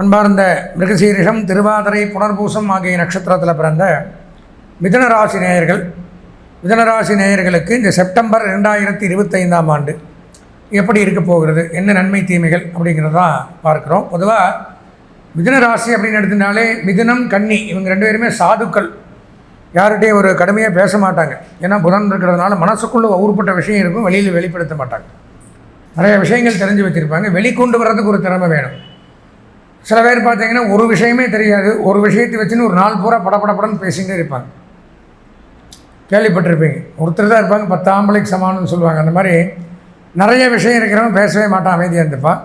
அன்பார்ந்த மிருகசீரிஷம் திருவாதிரை புனர்பூசம் ஆகிய நட்சத்திரத்தில் பிறந்த மிதனராசி நேயர்கள் மிதனராசி நேயர்களுக்கு இந்த செப்டம்பர் ரெண்டாயிரத்தி இருபத்தைந்தாம் ஆண்டு எப்படி இருக்க போகிறது என்ன நன்மை தீமைகள் அப்படிங்கிறதான் பார்க்குறோம். பொதுவாக மிதுனராசி அப்படின்னு எடுத்தினாலே மிதுனம் கன்னி இவங்க ரெண்டு பேருமே சாதுக்கள். யார்கிட்டையும் ஒரு கடுமையாக பேச மாட்டாங்க. ஏன்னா புதன் இருக்கிறதுனால மனசுக்குள்ளே ஒவ்வொருப்பட்ட விஷயம் இருக்கும் வெளியில் வெளிப்படுத்த மாட்டாங்க. நிறைய விஷயங்கள் தெரிஞ்சு வச்சுருப்பாங்க. வெளிக்கொண்டு வர்றதுக்கு ஒரு திறமை வேணும். சில பேர் பார்த்தீங்கன்னா ஒரு விஷயமே தெரியாது. ஒரு விஷயத்தை வச்சுன்னு ஒரு நாள் பூரா படபடப்படன்னு பேசிகிட்டே இருப்பாங்க. கேள்விப்பட்டிருப்பீங்க. ஒருத்தர் தான் இருப்பாங்க பத்து ஆம்பளைக்கு சமானம்னு சொல்லுவாங்க. அந்த மாதிரி நிறைய விஷயம் இருக்கிறவங்க பேசவே மாட்டான் அமைதியாக இருந்துப்பான்.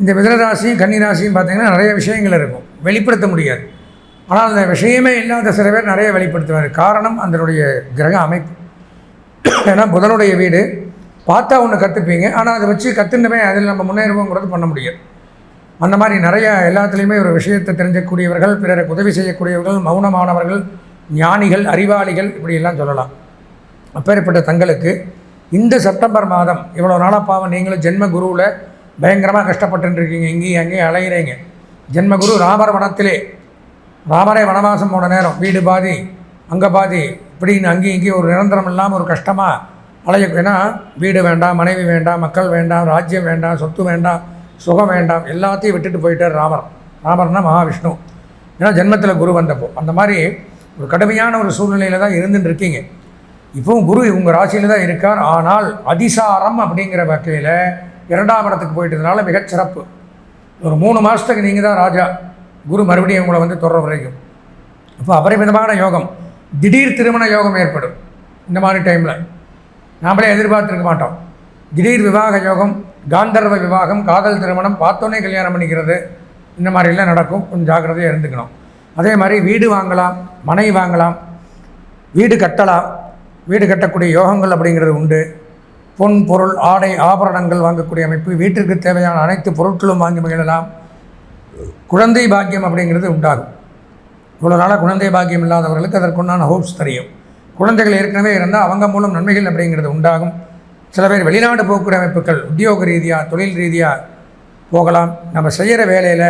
இந்த மிதனராசியும் கன்னிராசியும் பார்த்தீங்கன்னா நிறைய விஷயங்கள் இருக்கும். வெளிப்படுத்த முடியாது. ஆனால் அந்த விஷயமே இல்லாத சில பேர் நிறைய வெளிப்படுத்துவார் காரணம் அதனுடைய கிரக அமைப்பு. ஏன்னா புதனுடைய வீடு. பார்த்தா ஒன்று கற்றுப்பீங்க ஆனால் அதை வச்சு கற்றுனமே அதில் நம்ம முன்னேறுவோங்கிறது பண்ண முடியாது. அந்த மாதிரி நிறைய எல்லாத்துலேயுமே ஒரு விஷயத்தை தெரிஞ்சக்கூடியவர்கள் பிறருக்கு உதவி செய்யக்கூடியவர்கள் மௌனமானவர்கள் ஞானிகள் அறிவாளிகள் இப்படியெல்லாம் சொல்லலாம். அப்பேற்பட்ட தங்களுக்கு இந்த செப்டம்பர் மாதம் இவ்வளோ நாளாக பாவம் நீங்களும் ஜென்ம குருவில் பயங்கரமாக கஷ்டப்பட்டுருக்கீங்க இங்கேயும் அங்கேயும் அலைகிறீங்க ஜென்மகுரு ராமர் வனத்திலே ராமரே வனவாசம் போன நேரம் வீடு பாதி அங்கே பாதி இப்படின்னு அங்கேயும் இங்கேயும் ஒரு நிரந்தரம் இல்லாமல் ஒரு கஷ்டமாக அலைய ஏன்னா வீடு வேண்டாம் மனைவி வேண்டாம் மக்கள் வேண்டாம் ராஜ்யம் வேண்டாம் சொத்து வேண்டாம் சுகம் வேண்டாம் எல்லாத்தையும் விட்டுட்டு போயிட்டார் ராமர். ராமர்னா மகாவிஷ்ணு. ஏன்னா ஜென்மத்தில் குரு வந்தப்போ. அந்த மாதிரி ஒரு கடுமையான ஒரு சூழ்நிலையில் தான் இருந்துட்டு இருக்கீங்க. இப்போவும் குரு உங்கள் ராசியில் தான் இருக்கார். ஆனால் அதிசாரம் அப்படிங்கிற வகையில் இரண்டாம் இடத்துக்கு போயிட்டதுனால மிகச்சிறப்பு ஒரு மூணு மாதத்துக்கு நீங்கள் தான் ராஜா. குரு மறுபடியும் உங்களை வந்து தொடர வரைக்கும் அப்போ அபரிமிதமான யோகம். திடீர் திருமண யோகம் ஏற்படும். இந்த மாதிரி டைமில் நாமளே எதிர்பார்த்துருக்க மாட்டோம். திடீர் விவாக யோகம் காந்தர்வ விவாகம் காதல் திருமணம் பார்த்தோன்னே கல்யாணம் பண்ணிக்கிறது இந்த மாதிரிலாம் நடக்கும். கொஞ்சம் ஜாக்கிரதையாக இருந்துக்கணும். அதே மாதிரி வீடு வாங்கலாம் மனை வாங்கலாம் வீடு கட்டலாம். வீடு கட்டக்கூடிய யோகங்கள் அப்படிங்கிறது உண்டு. பொன் பொருள் ஆடை ஆபரணங்கள் வாங்கக்கூடிய அமைப்பு வீட்டிற்கு தேவையான அனைத்து பொருட்களும் வாங்கி மகிழலாம். குழந்தை பாக்கியம் அப்படிங்கிறது உண்டாகும். இவ்வளோ நாளாக குழந்தை பாக்கியம் இல்லாதவர்களுக்கு அதற்குண்டான ஹோப்ஸ் தெரியும். குழந்தைகள் ஏற்கனவே இருந்தால் அவங்க மூலம் நன்மைகள் அப்படிங்கிறது உண்டாகும். சில பேர் வெளிநாடு போக்குற அமைப்புகள் உத்தியோக ரீதியாக தொழில் ரீதியாக போகலாம். நம்ம செய்கிற வேலையில்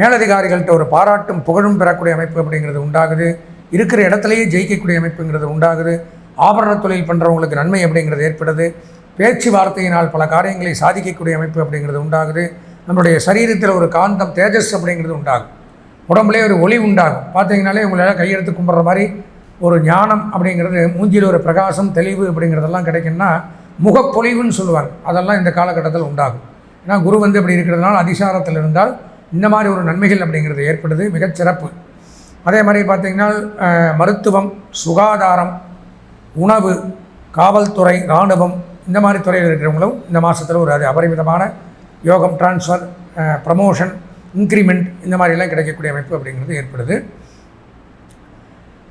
மேலதிகாரிகள்கிட்ட ஒரு பாராட்டும் புகழும் பெறக்கூடிய அமைப்பு அப்படிங்கிறது உண்டாகுது. இருக்கிற இடத்துலையே ஜெயிக்கக்கூடிய அமைப்புங்கிறது உண்டாகுது. ஆபரண தொழில் பண்ணுறவங்களுக்கு நன்மை அப்படிங்கிறது ஏற்படுது. பேச்சுவார்த்தையினால் பல காரியங்களை சாதிக்கக்கூடிய அமைப்பு அப்படிங்கிறது உண்டாகுது. நம்மளுடைய சரீரத்தில் ஒரு காந்தம் தேஜஸ் அப்படிங்கிறது உண்டாகும். உடம்புலேயே ஒரு ஒளி உண்டாகும். பார்த்தீங்கனாலே உங்களால் கையெழுத்து கும்பிட்ற மாதிரி ஒரு ஞானம் அப்படிங்கிறது மூஞ்சியில் ஒரு பிரகாசம் தெளிவு அப்படிங்கிறதெல்லாம் கிடைக்குன்னா முகப்பொலிவுன்னு சொல்லுவாங்க. அதெல்லாம் இந்த காலகட்டத்தில் உண்டாகும். ஏன்னா குரு வந்து இப்படி இருக்கிறதுனால அதிசாரத்தில் இருந்தால் இந்த மாதிரி ஒரு நன்மைகள் அப்படிங்கிறது ஏற்படுது. மிகச்சிறப்பு அதே மாதிரி பார்த்திங்கன்னா மருத்துவம் சுகாதாரம் உணவு காவல்துறை இராணுவம் இந்த மாதிரி துறையில் இருக்கிறவங்களும் இந்த மாதத்தில் ஒரு அது அபரிமிதமான யோகம் ட்ரான்ஸ்ஃபர் ப்ரமோஷன் இன்க்ரிமெண்ட் இந்த மாதிரிலாம் கிடைக்கக்கூடிய அமைப்பு அப்படிங்கிறது ஏற்படுது.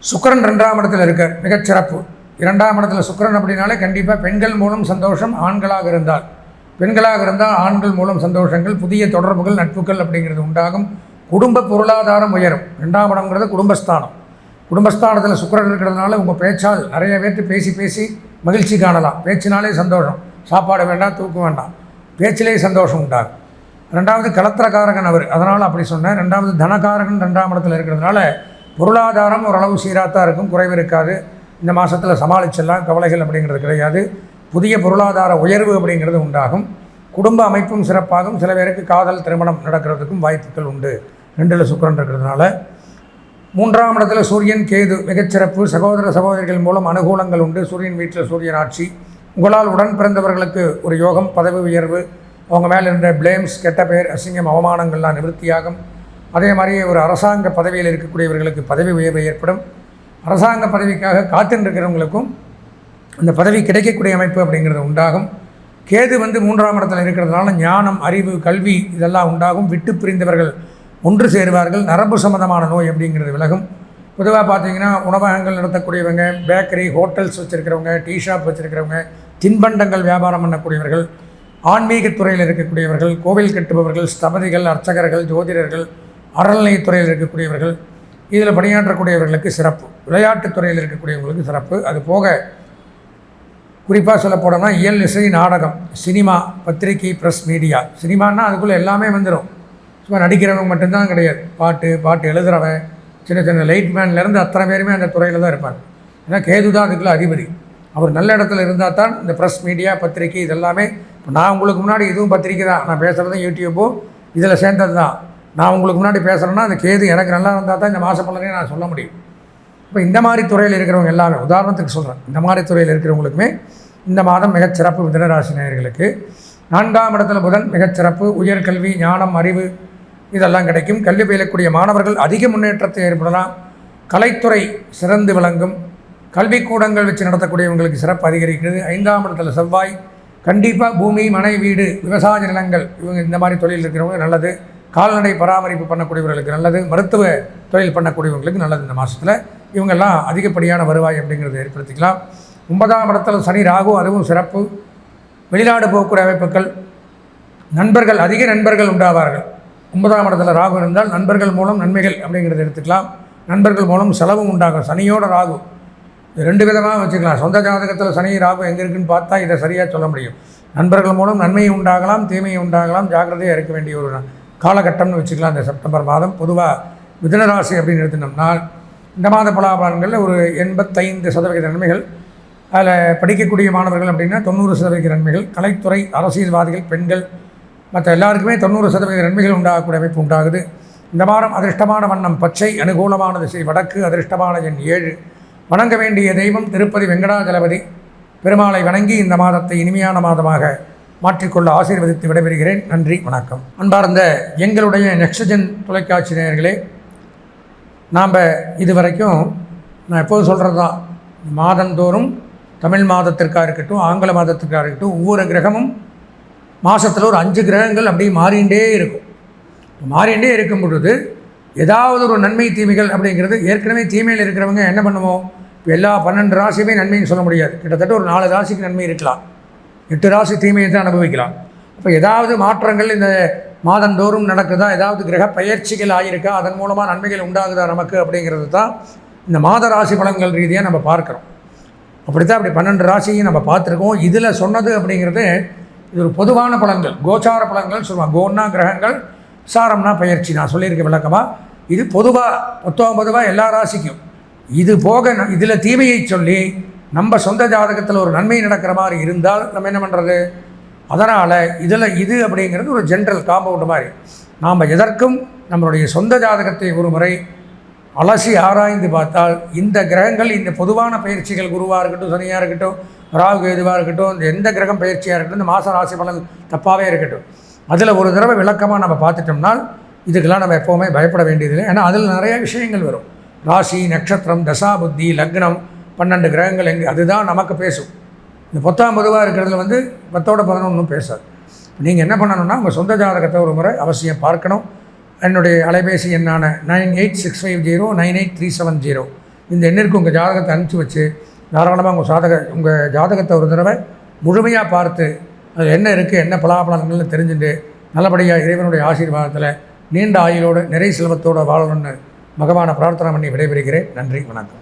சுக்கரன் ரெண்டாம் இடத்தில் இருக்க மிகச்சிறப்பு இரண்டாம் இடத்துல சுக்கிரன் அப்படின்னாலே கண்டிப்பாக பெண்கள் மூலம் சந்தோஷம் ஆண்களாக இருந்தால். பெண்களாக இருந்தால் ஆண்கள் மூலம் சந்தோஷங்கள் புதிய தொடர்புகள் நட்புகள் அப்படிங்கிறது உண்டாகும். குடும்ப பொருளாதாரம் உயரும். ரெண்டாம் இடம்ங்கிறது குடும்பஸ்தானம். குடும்பஸ்தானத்தில் சுக்கிரன் இருக்கிறதுனால உங்கள் பேச்சால் நிறைய பேர்த்து பேசி பேசி மகிழ்ச்சி காணலாம். பேச்சினாலே சந்தோஷம். சாப்பாடு வேண்டாம் தூக்கம் வேண்டாம். பேச்சிலே சந்தோஷம் உண்டாகும். ரெண்டாவது கலத்திரக்காரகன் அவர். அதனால் அப்படி சொன்னேன். ரெண்டாவது தனக்காரகன் ரெண்டாம் இடத்துல இருக்கிறதுனால பொருளாதாரம் ஓரளவு சீராக தான் இருக்கும். குறைவு இருக்காது. இந்த மாதத்தில் சமாளிச்சிடலாம் கவலைகள் அப்படிங்கிறது கிடையாது. புதிய பொருளாதார உயர்வு அப்படிங்கிறது உண்டாகும். குடும்ப அமைப்பும் சிறப்பாகும். சில பேருக்கு காதல் திருமணம் நடக்கிறதுக்கும் வாய்ப்புகள் உண்டு. ரெண்டில் சுக்கரன் இருக்கிறதுனால. மூன்றாம் இடத்துல சூரியன் கேது மிகச்சிறப்பு. சகோதர சகோதரிகள் மூலம் அனுகூலங்கள் உண்டு. சூரியன் வீட்டில் சூரியன் ஆட்சி. உங்களால் உடன் பிறந்தவர்களுக்கு ஒரு யோகம் பதவி உயர்வு. அவங்க மேலே இருந்த பிளேம்ஸ் கெட்ட பெயர் அசிங்கம் அவமானங்கள்லாம் நிவர்த்தியாகும். அதே மாதிரி ஒரு அரசாங்க பதவியில் இருக்கக்கூடியவர்களுக்கு பதவி உயர்வு ஏற்படும். அரசாங்க பதவிக்காக காத்துன்னு இருக்கிறவங்களுக்கும் அந்த பதவி கிடைக்கக்கூடிய அமைப்பு அப்படிங்கிறது உண்டாகும். கேது வந்து மூன்றாம் இடத்துல இருக்கிறதுனால ஞானம் அறிவு கல்வி இதெல்லாம் உண்டாகும். விட்டு பிரிந்தவர்கள் ஒன்று சேருவார்கள். நரம்பு சம்பந்தமான நோய் அப்படிங்கிறது விலகும். பொதுவாக பார்த்தீங்கன்னா உணவகங்கள் நடத்தக்கூடியவங்க பேக்கரி ஹோட்டல்ஸ் வச்சுருக்கிறவங்க டீ ஷாப் வச்சுருக்கிறவங்க தின்பண்டங்கள் வியாபாரம் பண்ணக்கூடியவர்கள் ஆன்மீகத்துறையில் இருக்கக்கூடியவர்கள் கோவில் கட்டுபவர்கள் ஸ்தபதிகள் அர்ச்சகர்கள் ஜோதிடர்கள் அறநிலையத்துறையில் இருக்கக்கூடியவர்கள் இதில் பணியாற்றக்கூடியவர்களுக்கு சிறப்பு. விளையாட்டுத் துறையில் இருக்கக்கூடியவங்களுக்கு சிறப்பு. அது போக குறிப்பாக சொல்ல போனோம்னா இயல் இசை நாடகம் சினிமா பத்திரிகை ப்ரெஸ் மீடியா சினிமான்னா அதுக்குள்ளே எல்லாமே வந்துடும் சும்மா நடிக்கிறவங்க மட்டும்தான் கிடையாது. பாட்டு பாட்டு எழுதுகிறவன் சின்ன சின்ன லைட்மேன்லேருந்து அத்தனை பேருமே அந்த துறையில் தான் இருப்பாங்க. ஏன்னா கேது தான் அதுக்குள்ள அதிபதி. அவர் நல்ல இடத்துல இருந்தால் தான் இந்த ப்ரெஸ் மீடியா பத்திரிக்கை இதெல்லாமே இப்போ நான் உங்களுக்கு முன்னாடி இதுவும் பத்திரிக்கை தான் நான் பேசுகிறதும் யூடியூப்போ இதில் சேர்ந்தது தான் நான் உங்களுக்கு முன்னாடி பேசுகிறேன்னா அந்த கேது எனக்கு நல்லா இருந்தால் தான் இந்த மாத பலனே நான் சொல்ல முடியும். இப்போ இந்த மாதிரி துறையில் இருக்கிறவங்க எல்லாமே உதாரணத்துக்கு சொல்கிறேன் இந்த மாதிரி துறையில் இருக்கிறவங்களுக்குமே இந்த மாதம் மிகச்சிறப்பு மிதனராசி நேயர்களுக்கு நான்காம் இடத்துல புதன் மிகச்சிறப்பு உயர்கல்வி ஞானம் அறிவு இதெல்லாம் கிடைக்கும். கல்வி பயிலக்கூடிய மாணவர்கள் அதிக முன்னேற்றத்தை ஏற்படலாம். கலைத்துறை சிறந்து விளங்கும். கல்விக்கூடங்கள் வச்சு நடத்தக்கூடியவங்களுக்கு சிறப்பு அதிகரிக்கிறது. ஐந்தாம் இடத்துல செவ்வாய். கண்டிப்பாக பூமி மனை வீடு விவசாய நிலங்கள் இவங்க இந்த மாதிரி தொழில் இருக்கிறவங்க நல்லது. கால்நடை பராமரிப்பு பண்ணக்கூடியவர்களுக்கு நல்லது மருத்துவ தொழில் பண்ணக்கூடியவங்களுக்கு நல்லது. இந்த மாதத்தில் இவங்கெல்லாம் அதிகப்படியான வருவாய் அப்படிங்கிறத ஏற்படுத்திக்கலாம். ஒன்பதாம் இடத்துல சனி ராகு அதுவும் சிறப்பு. வெளிநாடு போகக்கூடிய அமைப்புகள் நண்பர்கள் அதிக நண்பர்கள் உண்டாவார்கள். ஒன்பதாம் இடத்துல ராகு இருந்தால் நண்பர்கள் மூலம் நன்மைகள் அப்படிங்கிறத எடுத்துக்கலாம். நண்பர்கள் மூலம் செலவும் உண்டாகும். சனியோட ராகு இது ரெண்டு விதமாக வச்சுக்கலாம். சொந்த ஜாதகத்தில் சனி ராகு எங்கே இருக்குன்னு பார்த்தா இதை சரியாக சொல்ல முடியும். நண்பர்கள் மூலம் நன்மையும் உண்டாகலாம் தீமையும் உண்டாகலாம். ஜாக்கிரதையாக இருக்க வேண்டிய ஒரு காலகட்டம்னு வச்சுக்கலாம் இந்த செப்டம்பர் மாதம். பொதுவாக மிதனராசி அப்படின்னு எடுத்துனோம்னால் இந்த மாத பலாபலன்களில் ஒரு எண்பத்தைந்து சதவிகித நன்மைகள். அதில் படிக்கக்கூடிய மாணவர்கள் அப்படின்னா தொண்ணூறு சதவிகித நன்மைகள். கலைத்துறை அரசியல்வாதிகள் பெண்கள் மற்ற எல்லாருக்குமே தொண்ணூறு சதவீத நன்மைகள் உண்டாகக்கூடிய அமைப்பு உண்டாகுது. இந்த வாரம் அதிர்ஷ்டமான வண்ணம் பச்சை அனுகூலமான திசை வடக்கு அதிர்ஷ்டமான எண் ஏழு. வணங்க வேண்டிய தெய்வம் திருப்பதி வெங்கடாஜலபதி. பெருமாளை வணங்கி இந்த மாதத்தை இனிமையான மாதமாக மாற்றிக்கொள்ள ஆசீர்வதித்து விடைபெறுகிறேன். நன்றி வணக்கம். அன்பார்ந்த எங்களுடைய நெக்ஸ்டஜன் தொலைக்காட்சி நேயர்களே நாம் இது வரைக்கும் நான் எப்போதும் சொல்கிறது தான் மாதந்தோறும் தமிழ் மாதத்திற்காக இருக்கட்டும் ஆங்கில மாதத்திற்காக இருக்கட்டும் ஒவ்வொரு கிரகமும் மாதத்தில் ஒரு அஞ்சு கிரகங்கள் அப்படியே மாறிண்டே இருக்கும். மாறிண்டே இருக்கும் பொழுது ஏதாவது ஒரு நன்மை தீமைகள் அப்படிங்கிறது ஏற்கனவே தீமையில் இருக்கிறவங்க என்ன பண்ணுவோம்? இப்போ எல்லா பன்னெண்டு ராசியுமே நன்மைன்னு சொல்ல முடியாது. கிட்டத்தட்ட ஒரு நாலு ராசிக்கு நன்மை இருக்கலாம். எட்டு ராசி தீமையை தான் அனுபவிக்கலாம். அப்போ ஏதாவது மாற்றங்கள் இந்த மாதந்தோறும் நடக்குதா? ஏதாவது கிரக பயிற்சிகள் ஆகியிருக்கா அதன் மூலமாக நன்மைகள் உண்டாகுதா நமக்கு அப்படிங்கிறது தான் இந்த மாத ராசி பலன்கள் ரீதியாக நம்ம பார்க்குறோம். அப்படி தான் அப்படி பன்னெண்டு ராசியும் நம்ம பார்த்துருக்கோம். இதில் சொன்னது அப்படிங்கிறது இது ஒரு பொதுவான பலன்கள். கோச்சார பலன்கள் சொல்லுவாங்க. கோன்னா கிரகங்கள் சாரம்னா பயிற்சி. நான் சொல்லியிருக்கேன் விளக்கமாக இது பொதுவாக மொத்தம் பொதுவாக எல்லா ராசிக்கும். இது போக இதில் தீமையை சொல்லி நம்ம சொந்த ஜாதகத்தில் ஒரு நன்மை நடக்கிற மாதிரி இருந்தால் நம்ம என்ன பண்ணுறது அதனால் இதில் இது அப்படிங்கிறது ஒரு ஜென்ரல் காம்பவுண்டு மாதிரி. நாம் எதற்கும் நம்மளுடைய சொந்த ஜாதகத்தை ஒரு முறை அலசி ஆராய்ந்து பார்த்தால் இந்த கிரகங்கள் இந்த பொதுவான பயிற்சிகள் குருவாக இருக்கட்டும் சனியாக இருக்கட்டும் ராகு எதுவாக இருக்கட்டும் இந்த எந்த கிரகம் பயிற்சியாக இருக்கட்டும் இந்த மாத ராசி பலன் தப்பாகவே இருக்கட்டும். அதில் ஒரு தடவை விளக்கமாக நம்ம பார்த்துட்டோம்னால் இதுக்கெல்லாம் நம்ம எப்போவுமே பயப்பட வேண்டியதில்லை. ஏன்னா அதில் நிறைய விஷயங்கள் வரும். ராசி நட்சத்திரம் தசா புத்தி லக்னம் பன்னெண்டு கிரகங்கள் எங்கே அதுதான் நமக்கு பேசும். இந்த பத்தாம் பொதுவாக இருக்கிறதுல வந்து பத்தோட பதினொன்றும் பேசாது. நீங்கள் என்ன பண்ணணும்னா உங்கள் சொந்த ஜாதகத்தை ஒரு முறை அவசியம் பார்க்கணும். என்னுடைய அலைபேசி எண்ணான nine eight six five zero nine eight three seven zero. இந்த எண்ணிற்கு உங்கள் ஜாதகத்தை அனுப்பிச்சி வச்சு தாராளமாக உங்கள் சாதக உங்கள் ஜாதகத்தை ஒரு தடவை முழுமையாக பார்த்து அது என்ன இருக்குது என்ன பலாபலங்கள்னு தெரிஞ்சுட்டு நல்லபடியாக இறைவனுடைய ஆசீர்வாதத்தில் நீண்ட ஆயுளோடு நிறை செல்வத்தோடு வாழணும்னு பகவானை பிரார்த்தனை பண்ணி விடைபெறுகிறேன். நன்றி வணக்கம்.